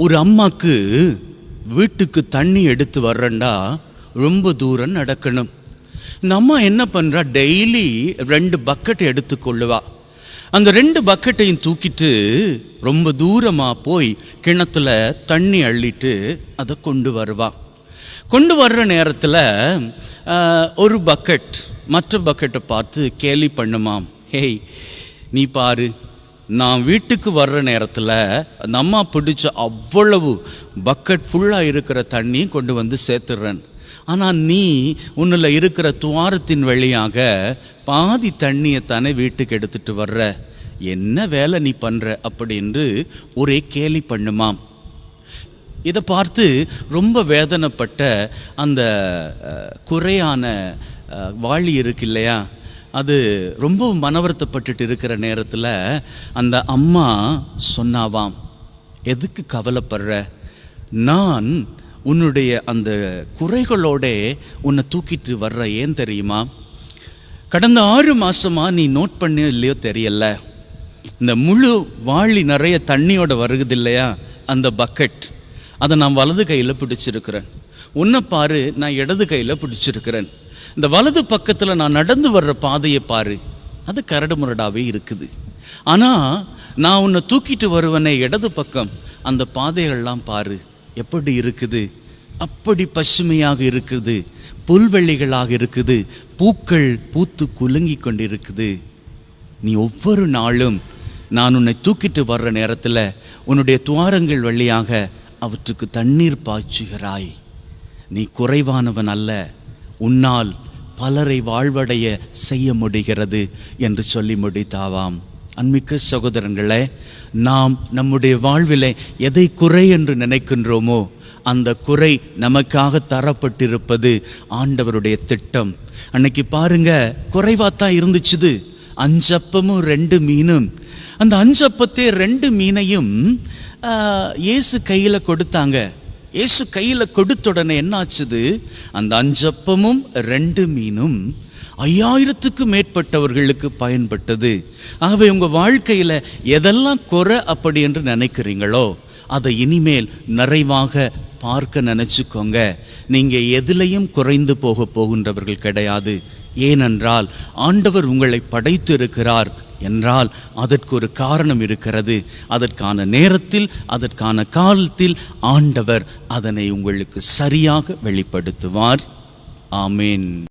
ஒரு அம்மாக்கு வீட்டுக்கு தண்ணி எடுத்து வர்றண்டா ரொம்ப தூரம் நடக்கணும். இந்த அம்மா என்ன பண்ணுறா டெய்லி ரெண்டு பக்கெட் எடுத்து கொள்ளுவா. அந்த ரெண்டு பக்கெட்டையும் தூக்கிட்டு ரொம்ப தூரமாக போய் கிணத்துல தண்ணி அள்ளிட்டு அதை கொண்டு வருவா. கொண்டு வர்ற நேரத்தில் ஒரு பக்கெட் மற்ற பக்கெட்டை பார்த்து கேலி பண்ணுமாம். ஹேய் நீ பாரு நான் வீட்டுக்கு வர்ற நேரத்தில் அந்த அம்மா பிடிச்ச அவ்வளவு பக்கெட் ஃபுல்லாக இருக்கிற தண்ணியும் கொண்டு வந்து சேர்த்துடுறேன் ஆனால் நீ உன்னில் இருக்கிற துவாரத்தின் வழியாக பாதி தண்ணியை தானே வீட்டுக்கு எடுத்துட்டு வர்ற. என்ன வேலை நீ பண்ணுற அப்படின்னு ஒரே கேலி பண்ணுமாம். இதை பார்த்து ரொம்ப வேதனைப்பட்ட அந்த குறையான வாழி வாளி இருக்கு இல்லையா? அது ரொம்ப மனவருத்தப்பட்டுட்டு இருக்கிற நேரத்தில் அந்த அம்மா சொன்னாவாம் எதுக்கு கவலைப்படுற? நான் உன்னுடைய அந்த குறைகளோட உன்னை தூக்கிட்டு வர்ற ஏன் தெரியுமா? கடந்த ஆறு மாதமாக நீ நோட் பண்ண இல்லையோ தெரியல. இந்த முழு வாளி நிறைய தண்ணியோட வருகுது இல்லையா? அந்த பக்கெட். அதை நான் வலது கையில் பிடிச்சிருக்கிறேன். உன்னை பாரு நான் இடது கையில் பிடிச்சிருக்கிறேன். இந்த வலது பக்கத்தில் நான் நடந்து வர்ற பாதையை பாரு. அது கரடு முரடாவே இருக்குது. ஆனால் நான் உன்னை தூக்கிட்டு வருவனே இடது பக்கம். அந்த பாதைகள்லாம் பாரு. எப்படி இருக்குது? அப்படி பசுமையாக இருக்குது. புல்வெளிகளாக இருக்குது. பூக்கள் பூத்து குலுங்கி கொண்டிருக்குது. நீ ஒவ்வொரு நாளும் நான் உன்னை தூக்கிட்டு வர்ற நேரத்தில் உன்னுடைய துவாரங்கள் வழியாக அவற்றுக்கு தண்ணீர் பாய்ச்சுகிறாய். நீ குறைவானவன் அல்ல. உன்னால் பலரை வாழ்வடைய செய்ய முடிகிறது என்று சொல்லி முடித்தாவாம். அன்மிக்க சகோதரங்களே நாம் நம்முடைய வாழ்விலே எதை குறை என்று நினைக்கின்றோமோ அந்த குறை நமக்காக தரப்பட்டிருப்பது ஆண்டவருடைய திட்டம். அன்னைக்கு பாருங்க குறைவாக தான் இருந்துச்சுது. அஞ்சப்பமும் ரெண்டு மீனும். அந்த அஞ்சப்பத்தே ரெண்டு மீனையும் இயேசு கையில் கொடுத்தாங்க. இயேசு கையில் கொடுத்த உடனே என்னாச்சுது? அந்த அஞ்சப்பமும் ரெண்டு மீனும் ஐயாயிரத்துக்கும் மேற்பட்டவர்களுக்கு பயன்பட்டது. ஆகவே உங்கள் வாழ்க்கையில் எதெல்லாம் குறை அப்படி என்று நினைக்கிறீங்களோ அதை இனிமேல் நிறைவாக பார்க்க நினச்சிக்கோங்க. நீங்கள் எதிலையும் குறைந்து போக போகின்றவர்கள் கிடையாது. ஏனென்றால் ஆண்டவர் உங்களை படைத்து இருக்கிறார் என்றால் அதற்கு ஒரு காரணம் இருக்கிறது. அதற்கான நேரத்தில் அதற்கான காலத்தில் ஆண்டவர் அதனை உங்களுக்கு சரியாக வெளிப்படுத்துவார். ஆமேன்.